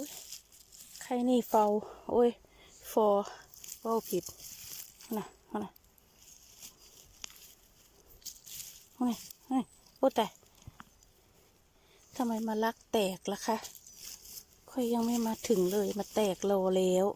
อุ้ยใครนี่เฝ้าโอ้ยฟอเฝ้าผิดนะมานะเฮ้ยโอ้ยโอ้แต่ทำไมมาลักแตกล่ะคะค่อยยังไม่มาถึงเลยมาแตกโลแล้ว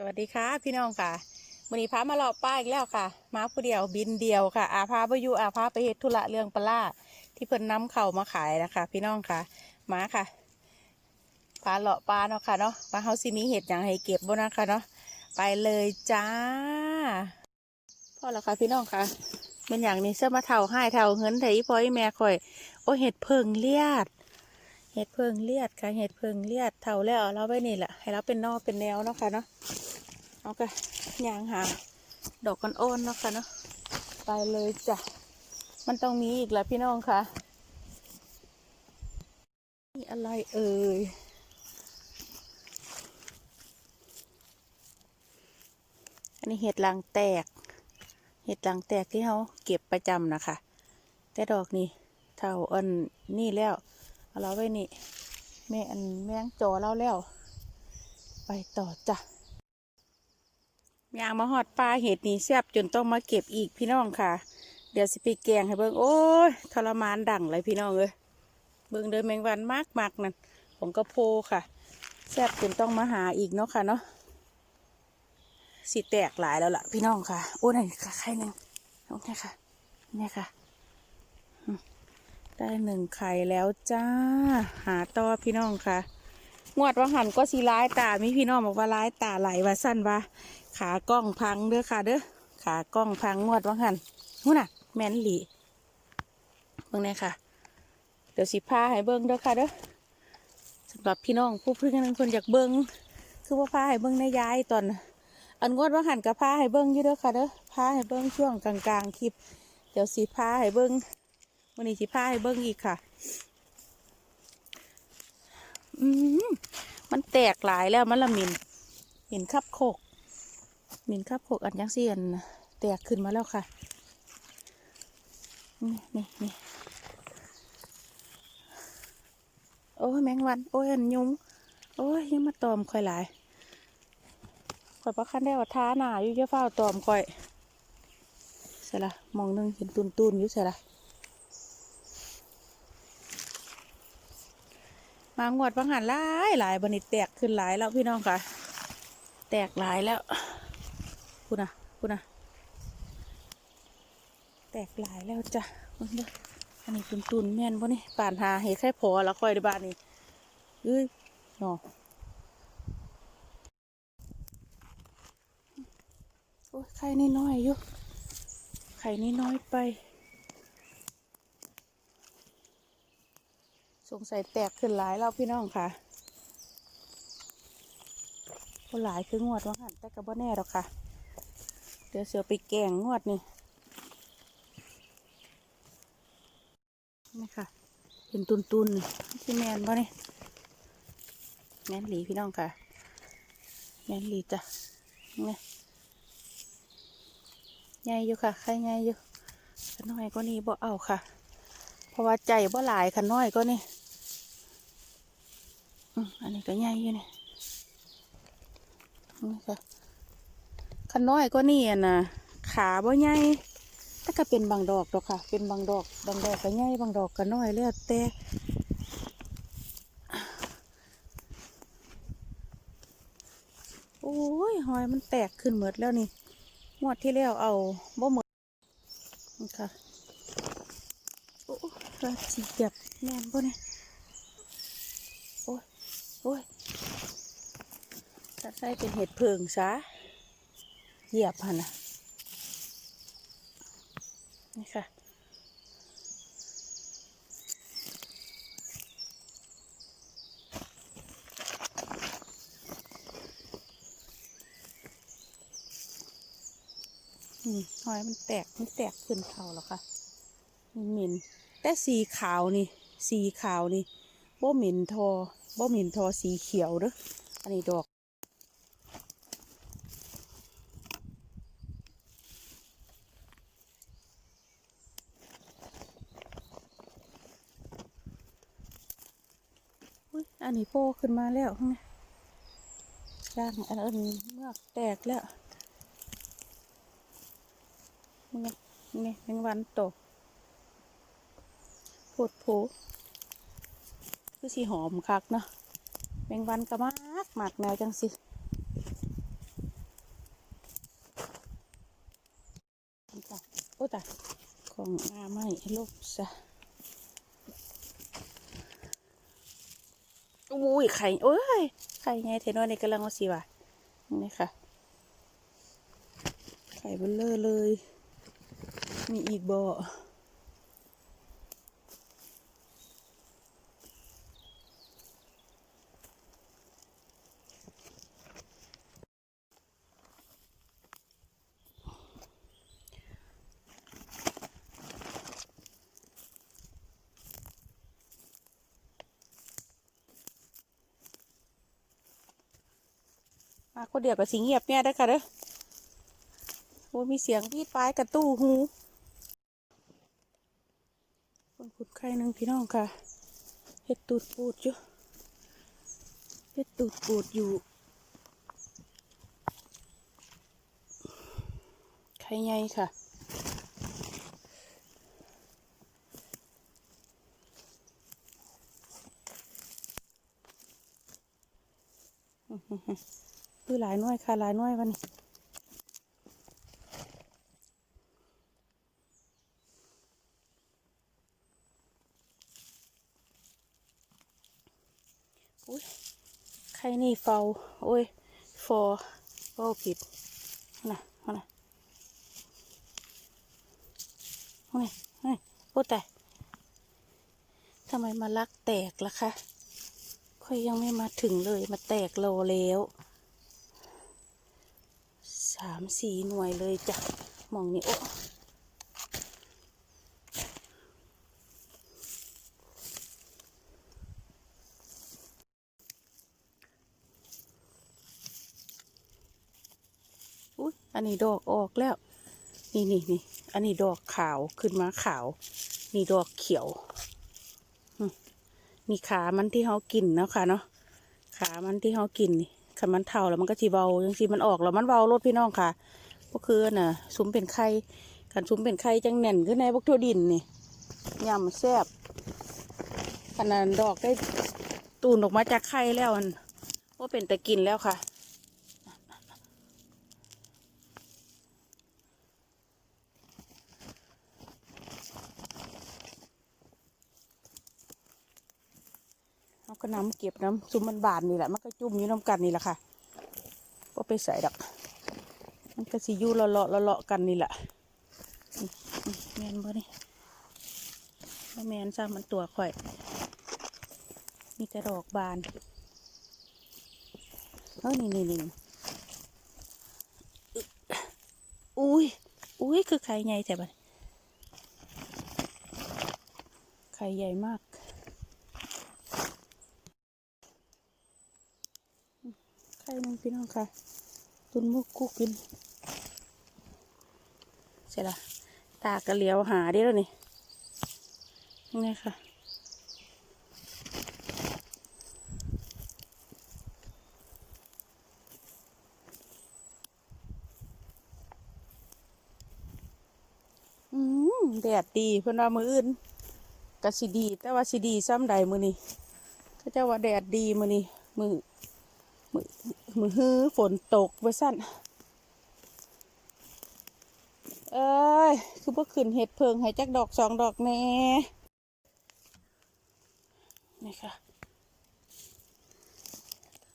สวัสดีค่ะพี่น้องค่ะวันนี้พามาเลาะป้าอีกแล้วค่ะ มาผู้เดียวบินเดียวค่ะ อาพาไปอยู่อาพาไปเฮ็ดธุระเรื่องปลาที่เพิ่นนำเข่ามาขายนะคะ พี่น้องค่ะ มาค่ะพาเลาะปลาเนาะค่ะเนาะมาเฮาสิมีเห็ดอย่างให้เก็บบ่นะคะเนาะไปเลยจ้าพอแล้วค่ะพี่น้องค่ะเป็นอย่างนี้เสื้อมาเท่าให้เท่าเงินไถพอยแม่ข่อย โอ้เห็ดเพิงเลียด ห็ดเพิงเลียดค่ะเห็ดเพิงเลียดเท่าแล้วเราไว้นี่แหละให้เราเป็นนอกเป็นแนวเนาะค่ะเนาะเอาค่ะยางหาดอกกันโอนเนาะค่ะเนาะไปเลยจ้ะมันต้องมีอีกแหละพี่น้องค่ะนี่อะไรเอ่ยอันนี้เห็ดลังแตก เห็ดลังแตกที่เขาเก็บประจำนะคะ แต่ดอกนี่เท่าอันนี่แล้ว เราไว้นี่แม่อันแมงจอเราแล้ว ไปต่อจ้ะยางมาหอดปลาเห็ดนี่แซ่บจนต้องมาเก็บอีกพี่น้องค่ะ เดี๋ยวสิไปแกงให้เบิ่งโอ้ยทรมานดังเลยพี่น้องเอ้ยเบิ่งเดินแมงวันมากมากนั่นของกระโพค่ะแซ่บจนต้องมาหาอีกเนาะค่ะเนาะสิแตกหลายแล้วล่ะพี่น้องค่ะโอ้ยนี่ค่ะไข่หนึ่งโอเคค่ะเนี่ยค่ะ ได้หนึ่งไข่แล้วจ้า หาต่อพี่น้องค่ะ งวดว่าหันก็สีร้ายตา มีพี่น้องบอกว่าร้ายตาไหลว่าสั้นว่า ขากล้องพังเด้อค่ะเด้อ ขากล้องพังงวดว่าหันหู้น่ะ แมนหลีเบิ่งแน่ค่ะ เดี๋ยวสิพาให้เบิ่งเด้อค่ะเด้อสำหรับพี่น้องผู้เพิ่งนึงคนอยากเบิ่งคือว่าพาให้เบิ่งในยายตอน อันงวดว่าหันกับพาให้เบิ่งอยู่เด้อค่ะเด้อพาให้เบิ่งช่วงกลางๆคลิป เดี๋ยวสิพาให้เบิ่ง วันนี้สิพาให้เบิ้งอีกค่ะ อืมมันแตกหลายแล้วมันละมินเห็นคับโคกมินคับโคกอันยังเสียนแตกขึ้นมาแล้วค่ะ นี่นี่นี่โอ้ยแมงวัน โอ้ยอันยุงโอ้ยยังมาตอมค่อยหลายข่อยประคันได้ว่าท้าหนาอยู่เจ้าเฝ้าตอมค่อยใส่ละมองหนึงเห็นตุนตุนอยู่ใส่ละ มางวดบางหันหลายหลายบันิดแตกขึ้นหลายแล้วพี่น้องค่ะ แตกหลายแล้วพูนะพูนะแตกหลายแล้วจ้ะเบิ่งเด้ออันนี้ตุนตุนแม่นบ่นี่ป่านหาเห็ดแค่พอแล้วค่อยในบ้านนี่เอ้ยหนอโอ้ยไข่นี่น้อยอยู่ไข่นี่น้อยไป สงสัยแตกขึ้นหลายแล้วพี่น้องค่ะก็หลายคืองวดว่าหันแต่ก็บ่แน่หรอกค่ะ เดี๋ยวเสือไปแกงงวดนี่นี่ค่ะ เป็นตุนตุนๆพี่แมนบ่นี่แมนหลีพี่น้องค่ะ แมนหลีจ้ะนี่ใหญ่อยู่ค่ะ ใครใหญ่อยู่ขน้อยก็นี่บ่เอาค่ะ เพราะว่าใจบ่หลายขันน้อยก็นี่ อันนี้ก็ใหญ่อยู่นี่นี่ค่ะขันน้อยก็นี่อะนะขาบ่ใหญ่แต่ก็เป็นบางดอกดอกค่ะ เป็นบางดอก บางดอกก็ใหญ่บางดอกก็น้อยแล้วแต่โอ้ยหอยมันแตกขึ้นหมดแล้วนี่งวดที่แล้วเอาบ่หมดนี่ค่ะโอ้ราจีเจ็บแน่นป่เนี่ย โอ้ยตัดใส่เป็นเห็ดเพิงซะเหยียบหันนะนี่ค่ะหอยมันแตก มันแตกขึ้นเขาแล้วค่ะเหม็นแต่สีขาวนี่ สีขาวนี่บ่เหม็นทอ บ่เหม็นทอสีเขียวเด้ออันนี้ดอกอุ๊ยอันนี้โผล่ขึ้นมาแล้วข้างร่างอันนี้เมือกแตกแล้วมึงไงมึงไงแมงวันตกโพดโผ คือสีหอมคักเนาะแมงวันก็มากหมากแนวจังสิโอ้ตายของอาไม่ลบซะอุ้ยไข่โอ้ยไข่ไงเทนอนในกำลังเอาสิว่ะนี่ค่ะ ไข่เบลเลอร์เลย มีอีกบ่อ มาคนเดียวกับสิงเงียบเนี่ยได้ค่ะเด้อโอ้มีเสียงพีดปลายกระตู้หูคนขุดไข่หนึ่งพี่น้องค่ะเห็ดตูดปูดอยู่เห็ดตูดปูดอยู่ไข่ใหญ่ค่ะ คือหลายน่วยค่ะหลายน่วยวันนี้อุ้ยใครนี่เฝ้าโอ้ยฟอเฝ้าผิดนะมานะโอ้ยโอ้ยโอ้แต่ทำไมมาลักแตกล่ะคะค่อยยังไม่มาถึงเลยมาแตกโลแล้ว สามสี่หน่วยเลยจ้ะมองนี่โอ้อุ๊ยอันนี้ดอกออกแล้ว นี่นี่นี่อันนี้ดอกขาวขึ้นมาขาว นี่ดอกเขียวมนี่ขามันที่เขากินนะค่ะเนาะขามันที่เขากินนี่ คันมันเท่าแล้วมันก็ทีเบาจังสีมันออกแล้วมันเบารถพี่น้องค่ะก็คือน่ะซุ้มเป็นไข่กันซุ้มเป็นไข่จังแน่นขึ้นในพวกทั่วดินนี่ยำแซ่บขนาดดอกได้ตูนออกมาจากไข่แล้วมันว่าเป็นแต่กินแล้วค่ะ เราก็น้ำเก็บน้ำซุมมันบานนี่แหละมันก็จุ่มอยู่น้ำกันนี่แหละค่ะก็ไปใส่ดัก มันก็สิยู่เลาะเลาะเลาะกันนี่แหละแมนบ่นี่บ่แมนซ้ำมันตัวข่อย มีแต่ดอกบานเฮ้ยนี่นี่นี่งอุ้ย อุ้ย คือไข่ใหญ่แต่บัดไข่ใหญ่มาก ไข่หนึง พี่น้องค่ะ ตุนมุกคุกกินเสร็จละตากระเหลียวหาได้แล้วนี่ยังไงค่ะอืมแดดดีเพิ่นว่ามืออื่นก็สิดี แต่ว่าสิดีซ้ำใดมือนี้เขาเจ้าว่าแดดดีมือนี้มือมือ มือฮื้อฝนตกไว้สั้นเอ้ย คือพวกขึ้นเห็ดเพิงให้จักดอกสองดอกแน่นี่ค่ะ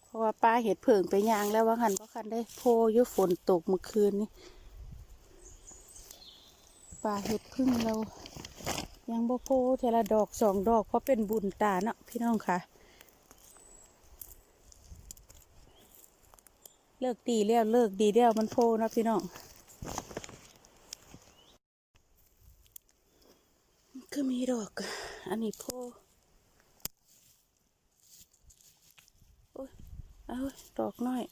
เพราะว่าป้าเห็ดเพิงไปยางแล้วว่าหันเพราะคันได้โพยุฝนตกเมื่อคืนนี้ป่าเห็ดพึ่งเรา ยังบ่โพเทละดอกสองดอกเพราะเป็นบุญตาเนาะพี่น้องค่ะ เลิกดีแล้วเลิกดีแล้วมันโพนะพี่น้องก็มีดอก อันนี้โพโอ้ยเอาเว้ยดอกน้อย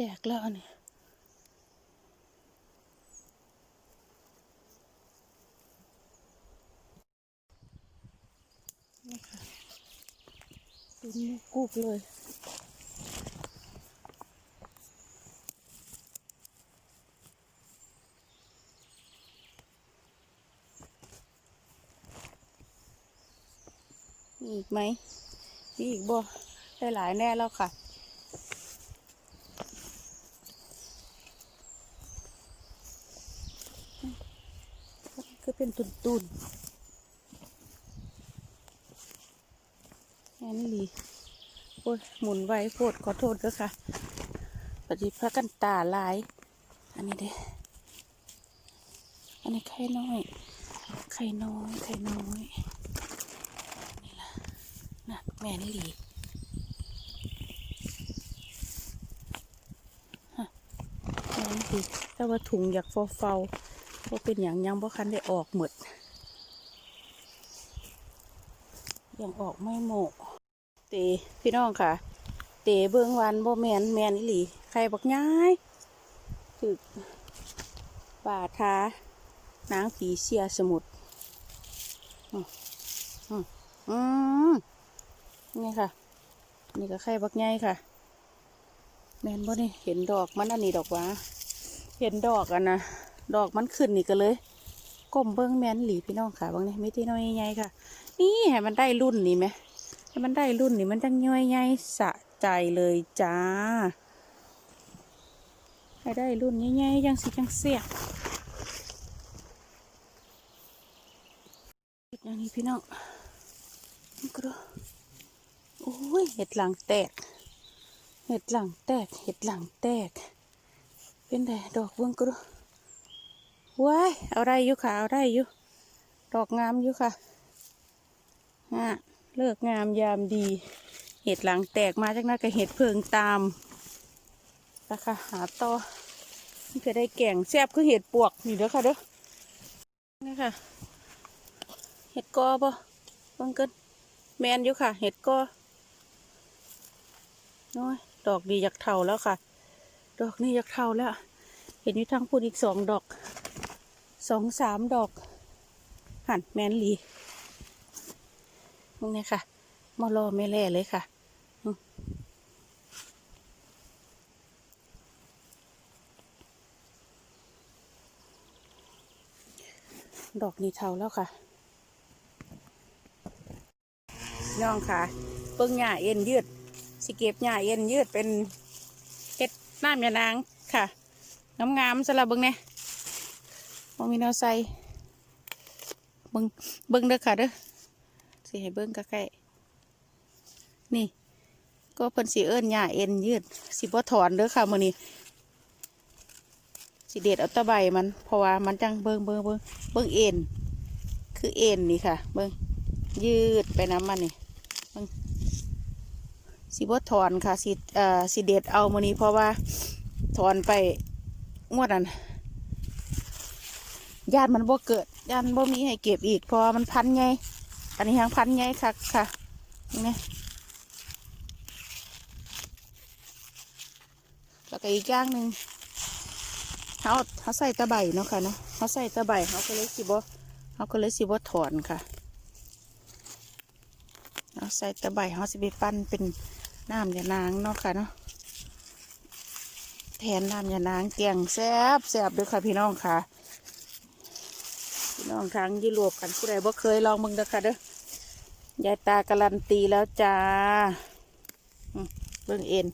แตกแล้วอันนี้นี่ค่ะดูนี่กูบเลยมีอีกไหมมีอีกบ่ได้หลายแน่แล้วค่ะ คือเป็น ตุนตุนแอนลีโอ้ยหมุนไว้โพดขอโทษด้วยค่ะปฏิพากันตาลาย อันนี้เด้อันนี้ไข่น้อย ไข่น้อย ไข่น้อยนี่ล่ะน่ะแม่นี่ลีฮะแม่นี่ลีแต่ว่าถุงอยากเฝ้า ๆว่เป็นอย่างยังบ่คันได้ออกหมดยังออกไม่หมดเตพี่น้องค่ะ เตเบื้องวันบ่แมนแมนอีหลีใครบักย้ายถึกป่าท้านางผีเสียสมุทรอืมอืมอืมนี่ค่ะ นี่ก็ไข่บักย้ายค่ะแมนบ่นี่เห็นดอกมันอันนี้ดอกวะเห็นดอกอันนะ ดอกมันขึ้นนี่ก็เลยก้มเบิ้องแมนหลีพี่น้องค่ะบางนี่ไม่ที่น้อยใหญ่ค่ะ นี่ให้มันได้รุ่นนี่ไหมให้มันได้รุ่นนี่มันจังย่อยใหญ่สะใจเลยจ้า ให้ได้รุ่นใหญ่ๆจังสิจังเสียบอย่างนี้พี่น้องนี่ก็ดูโอ้ยเห็ดหลังแตก เห็ดหลังแตก เห็ดหลังแตก เป็นไงดอกเบิ้งก็ดู ว้ายเอาได้อยู่ค่ะ เอาได้อยู่ ดอกงามอยู่ค่ะฮะเลิกงามยามดี เห็ดหลังแตกมาจากนั้นก็เห็ดเพิงตามนะคะหาต่อนี่ก็ได้แก่งแซ่บคือเห็ดปวกนี่เด้อค่ะเด้อ นี่ค่ะ เห็ดกอปะบังเกินแมนอยู่ค่ะ เห็ดกอน้อยดอกดีอยากเท่าแล้วค่ะ ดอกนี่อยากเท่าแล้ว เห็นอยู่ทางพูนอีกสองดอก สองสามดอก หันแมนลีมึงเนี่ยค่ะมารอไม่แล่เลยค่ะดอกนี้เทาแล้วค่ะน้องค่ะ เปิ้งหญ้าเอ็นยืด สิเก็บหญ้าเอ็นยืดเป็นเห็ดน้ำยานางค่ะงามๆสำหรับเบิ้งเนี่ย มมีแนวใส่เบิ้งเบิ้งเด้อค่ะเด้อสิให้เบิ้งใกล้ๆนี่ ก็เพิ่นสีเอิ้นหญ้าเอ็นยืดสิบ่ถอนเด้อค่ะมื้อนี้สิเด็ดเอาตะไบมันเพราะว่ามันจังเบิ้งเบิ้งเบิ้งเบิ้งเอ็นคือเอ็นนี่ค่ะ เบิ้งยืดไปน้ำมันนี่เบิ้งสิบ่ถอนค่ะสิเอ่อสิเด็ดเอามื้อนี้เพราะว่าถอนไปงวดนั้น ญาติมันบ่เกิดญาติบ่มีให้เก็บอีกเพราะมันพันไงอันนี้ทางพันไงค่ะค่ะนี่แล้วก็อีกอย่างหนึ่งเขาเขาใส่ตะไบเนาะค่ะเนาะเขาใส่ตะไบเขาก็เลยสิบ่เขาก็เลยสิบ่ถอนค่ะเขาใส่ตะไบเขาสิไปปั้นเป็นน้ำยานางเนาะค่ะเนาะแทนน้ำยานางเกียงแซบแซบด้วยค่ะพี่น้องค่ะ น้องทางยุโรปกันผู้ใดบ่เคยลองมึงเด้อค่ะเด้อยายตาการันตีแล้วจ้าเบิ่งเอ็น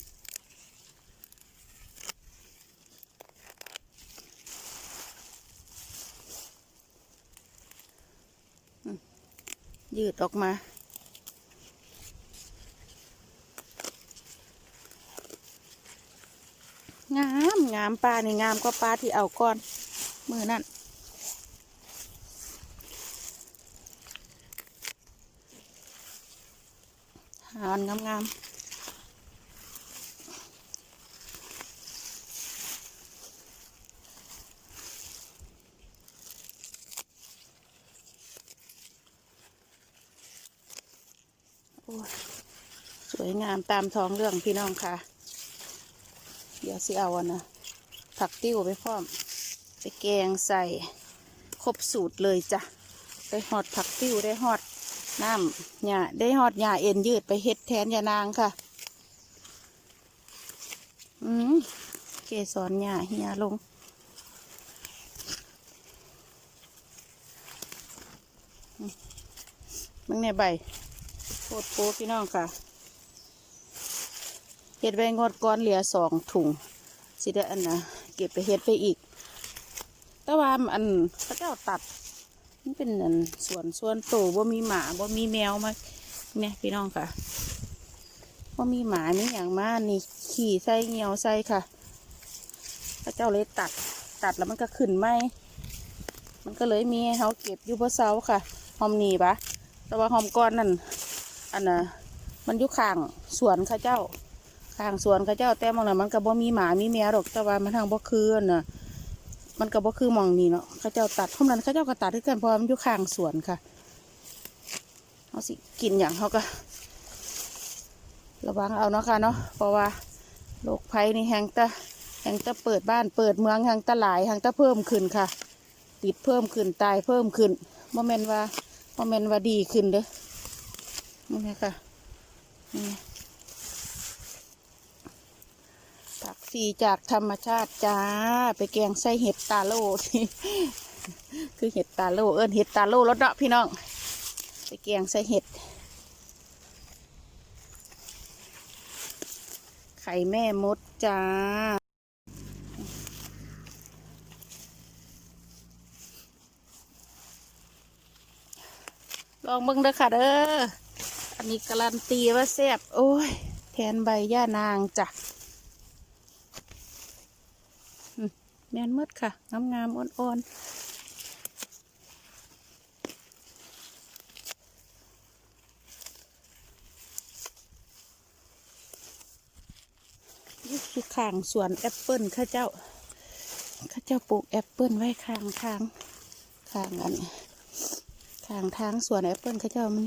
ยืดออกมางงามงามปลานี่งามกว่าปลาที่เอาก้อน มือนั่น หาอันงามงามสวยงามตามท้องเรื่องพี่น้องค่ะ เดี๋ยวสิเอาอันนะผักติ้วไปพร้อม ไปแกงใส่ครบสูตรเลยจ้ะ ได้หอดผักติ้วได้หอด น้ำหญ้าได้หอดหญ้าเอ็นยืดไปเฮ็ดแทนยานางค่ะ อืมเกสรหญ้าเฮียลง มึงเนี่ยใบโคตรโป๊พี่น้องค่ะเฮ็ดไว้งดก้อนเหลือสองถุง สิได้อันนะเก็บไปเฮ็ดไปอีก แต่ว่าอันพระเจ้าตัด มันเป็นอันส่วนส่วนโตบ่มีหมาบ่มีแมวมาเนี่ยพี่น้องค่ะบ่มีหมามีอย่างมานี่ขี่ใส่เงียวใส่ค่ะพระเจ้าเลยตัดตัดแล้วมันก็ขึ้นไหมมันก็เลยมีเขาเก็บอยู่บนเสาค่ะหอมหนีปะแต่ว่าหอมก้อนนั่นอันน่ะมันอยู่ข้างสวนข้าเจ้าข้างสวนเขาเจ้าแต่มองน่ะมันก็บ่มีหมามีแมวหรอกแต่ว่ามันทางบ่คืออันน่ะ มันก็บ่คือมองนี้เนาะเขาเจ้าตัดพราะนั้นเขาเจ้าก็ตัดด้วยกันเพราะมันอยู่ข้างสวนค่ะเอาสิกินอย่างเขาก็ ระวังเอาเนาะค่ะเนาะเพราะว่าโรคภัยนี่แหงตะแหงตะเปิดบ้านเปิดเมืองแหงตะหลายแหงตะเพิ่มขึ้นค่ะ ติดเพิ่มขึ้นตายเพิ่มขึ้นโมเมนว่าโมเมนว่าดีขึ้นเด้อนี่ค่ะนี่ ไงผักฟรีจากธรรมชาติจ้า ไปแกงใส่เห็ดตาโลที่คือเห็ดตาโลเอิ้นเห็ดตาโลรสเนาะพี่น้อง ไปแกงใส่เห็ด ไข่แม่มดจ้าลองเบิ่งเด้อค่ะเด้อ อันนี้การันตีว่าแซ่บ โอ้ย แทนใบย่านางจ้ะ แมนมืดค่ะ งามงามอ่อนๆนี่คือข้างสวนแอปเปิลข้าเจ้า ข้าเจ้าปลูกแอปเปิลไว้ข้างข้างข้างอันข้างทางสวนแอปเปิลข้าเจ้ามัน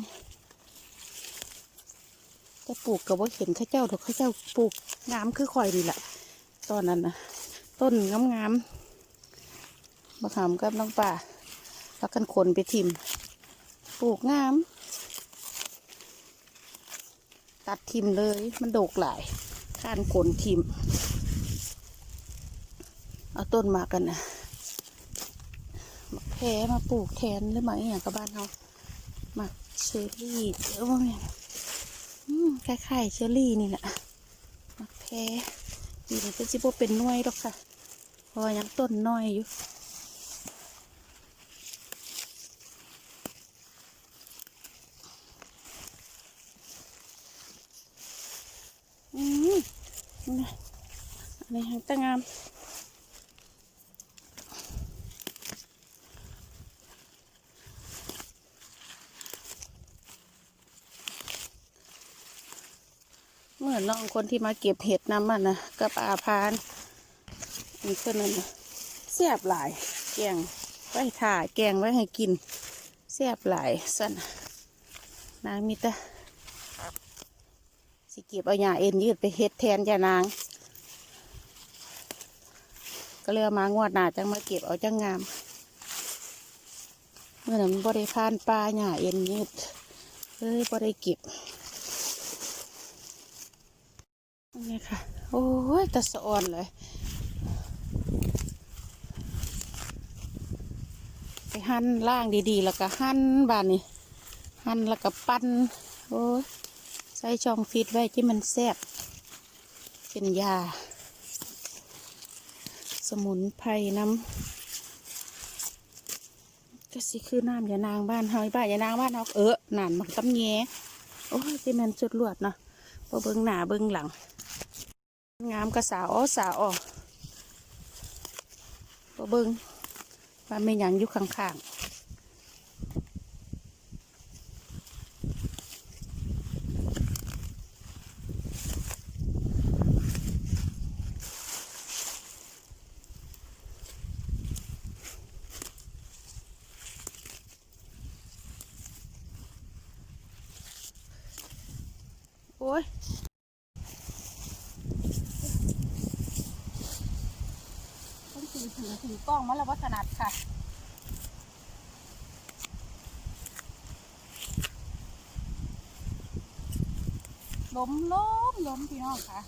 จะปลูกกับว่าเห็นข้าเจ้าดอกข้าเจ้าปลูกงามคือข่อยนี่แหละตอนนั้นนะ ต้นงามงามๆมาขามกับน้องป่าแล้วกันขนไปทิมปลูกงาม ตัดทิมเลยมันโดกหลายข้านขนทิมเอาต้นมากันนะมาแพมาปลูกแทนหรือมาอย่างกับบ้านเรามาเชอรี่เออว่าไงอืมคล้ายๆเชอรี่นี่แหละมาแพรปีนี้เป็นสิบเป็นน่วยดอกค่ะ ราะว่ายังต้นน้อยอยู่อืมนี่อันนี้ตั้งงามเหมือนน้องคนที่มาเก็บเห็ดน้ำมันนะกับอาพาน นี่คนนั้นนะแซ่บหลาย แกงไว้ถ่าแกงไว้ให้กินแซ่บหลายสั่นนางมีแต่สิเก็บเอาหญ้าเอ็นยืดไปเห็ดแทนยานาง ก็เลยเอมางวดหนาจังมาเก็บเอาจังงาม เมื่อนั้นมันบริพานปลาหญ้าเอ็นยืดเลยบริเก็บนี่ค่ะ โอ้ยตะสะอ่อนเลย ไป หั่นล่างดีๆ แล้วก็หั่นบานนี่หั่นแล้วก็ปั้นโอ้ยใส่ช่องฟิตไว้ที่มันแซ่บเป็นยา สมุนไพรน้ำก็สิคือน้ำยานางบ้านเฮาบ้านยานางบ้านเฮาเออหนานมันตำแยโอ้ยเป็นแมันสุดลวดเนาะพอเบิ้งหน้าเบิ้งหลัง งามกระสาวอ้อสาวอ้อบ่เบิ่ง ว่าไม่ยังอยู่ข้างๆ ถือถือถือกล้องมาแล้ววัฒนัดค่ะล้มล้มล้มพี่น้องค่ะ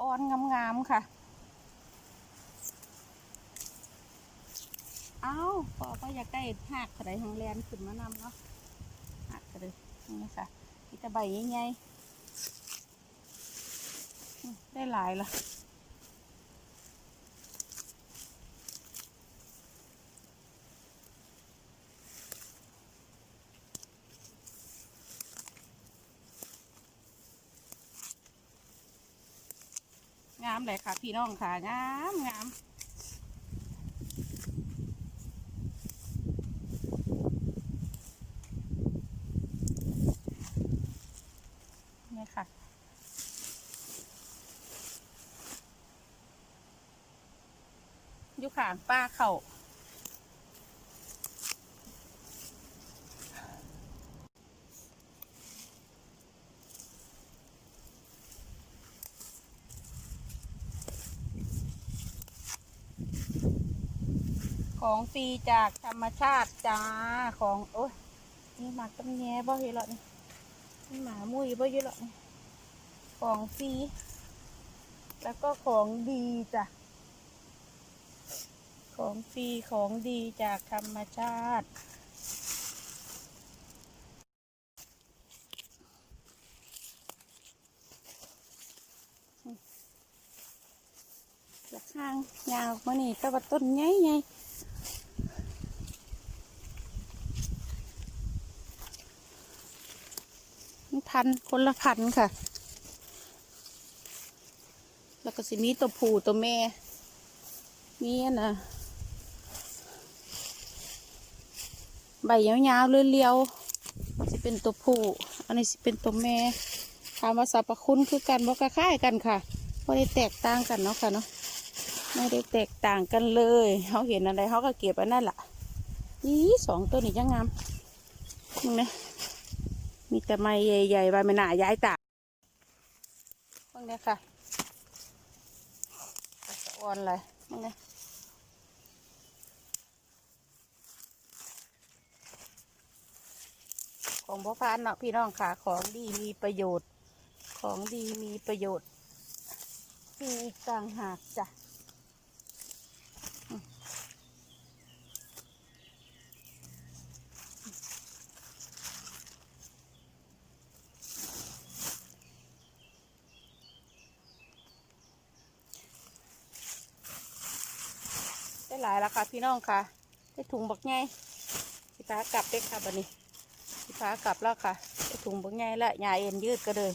อ่อนงามๆค่ะ เอาพอก็อยากได้หักกระไดทางแลนขึ้นมานำเนาะหักกระไดนี่ค่ะมีแต่ใบใหญ่ๆได้หลายละงามเลยค่ะ พี่น้องค่ะงามงามนี่ค่ะอยู่ข้างป้าเขา ของฟรีจากธรรมชาติจ้าของโอ้ยนี่หมากต้มแง่บ่เห็นหรอกนี่นี่หมามุ้ยบ่เยอะหรอกนี่ของฟรีแล้วก็ของดีจ้ะของฟรีของดีจากธรรมชาติจากข้างยาวมานี่ต่ว่าต้นใหญ่ไงมัน พันคนละพันค่ะ แล้วก็สิมีตัวผู้ตัวแม่มีนน่ะใบยาวๆเรียวๆสิเป็นตัวผู้ อันนี้สิเป็นตัวแม่ถามว่าสรรพคุณคือกันบ่กระค่ายกันค่ะไม่ได้แตกต่างกันเนาะค่ะเนาะไม่ได้แตกต่างกันเลยเขาเห็นอะไรเขาก็เก็บอันนั่นแหละนี่สองตัวนี้ยังงามมึงนะ มีแต่ไม้ใหญ่ๆใบไม่หนาย้ายตามึงเนี่ยค่ะสะออนเลยมึงเนี่ยของพ่อพานเนาะพี่น้องค่ะ ของดีมีประโยชน์ ของดีมีประโยชน์มีต่างหากจ้ะ ได้หลายแล้ว ค่ะพี่น้องค่ะ ได้ถุงบักไงสิพากลับได้อค่ะบันนี้พี่ฟ้ากลับแล้วค่ะ ได้ถุงบักไงและยาเอ็นยืดก็เลย